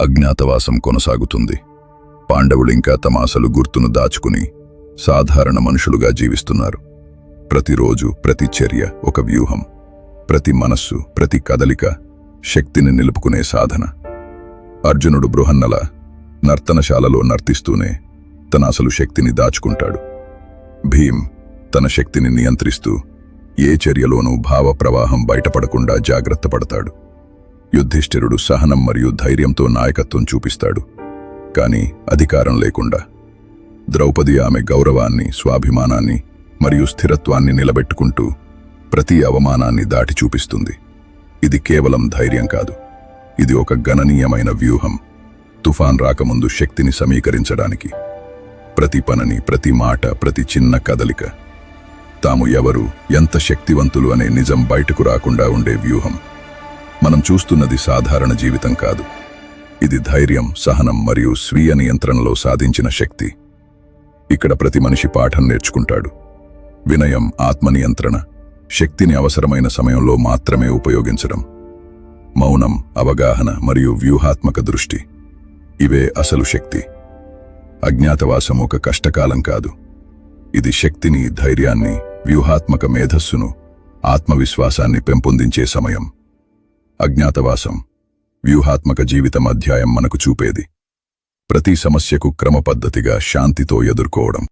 అజ్ఞాతవాసం కొనసాగుతుంది. పాండవులు ఇంకా తమ అసలు గుర్తును దాచుకుని సాధారణ మనుషులుగా జీవిస్తున్నారు. ప్రతిరోజు ప్రతి చర్య ఒక వ్యూహం ప్రతి మనస్సు ప్రతి కదలిక శక్తిని నిలుపుకునే సాధన. అర్జునుడు బృహన్నల నర్తనశాలలో నర్తిస్తూనే తన అసలు శక్తిని దాచుకుంటాడు. భీం తన శక్తిని నియంత్రిస్తూ ఏ చర్యలోనూ భావ ప్రవాహం బయటపడకుండా జాగ్రత్త పడతాడు. యుద్ధిష్ఠిరుడు సహనం మరియు ధైర్యంతో నాయకత్వం చూపిస్తాడు. కాని అధికారం లేకుండా ద్రౌపది ఆమె గౌరవాన్ని స్వాభిమానాన్ని మరియు స్థిరత్వాన్ని నిలబెట్టుకుంటూ ప్రతి అవమానాన్ని దాటి చూపిస్తుంది. ఇది కేవలం ధైర్యం కాదు. ఇది ఒక గణనీయమైన వ్యూహం. తుఫాన్ రాకముందు శక్తిని సమీకరించడానికి. ప్రతి పనిని ప్రతి మాట ప్రతి చిన్న కదలిక. తాము ఎవరు ఎంత శక్తివంతులు అనే నిజం బయటకు రాకుండా ఉండే వ్యూహం. మనం చూస్తున్నది సాధారణ జీవితం కాదు. ఇది ధైర్యం సహనం మరియు స్వీయ నియంత్రణలో సాధించిన శక్తి. ఇక్కడ ప్రతి మనిషి పాఠం నేర్చుకుంటాడు. వినయం ఆత్మనియంత్రణ శక్తిని అవసరమైన సమయంలో మాత్రమే ఉపయోగించడం. మౌనం అవగాహన మరియు వ్యూహాత్మక దృష్టి. ఇవే అసలు శక్తి. అజ్ఞాతవాసం ఒక కష్టకాలం కాదు. ఇది శక్తిని ధైర్యాన్ని వ్యూహాత్మక మేధస్సును ఆత్మవిశ్వాసాన్ని పెంపొందించే సమయం. అజ్ఞాతవాసం వ్యూహాత్మక జీవితం అధ్యాయం మనకు చూపేది. ప్రతి సమస్యకు క్రమపద్ధతిగా శాంతితో ఎదుర్కోవడం.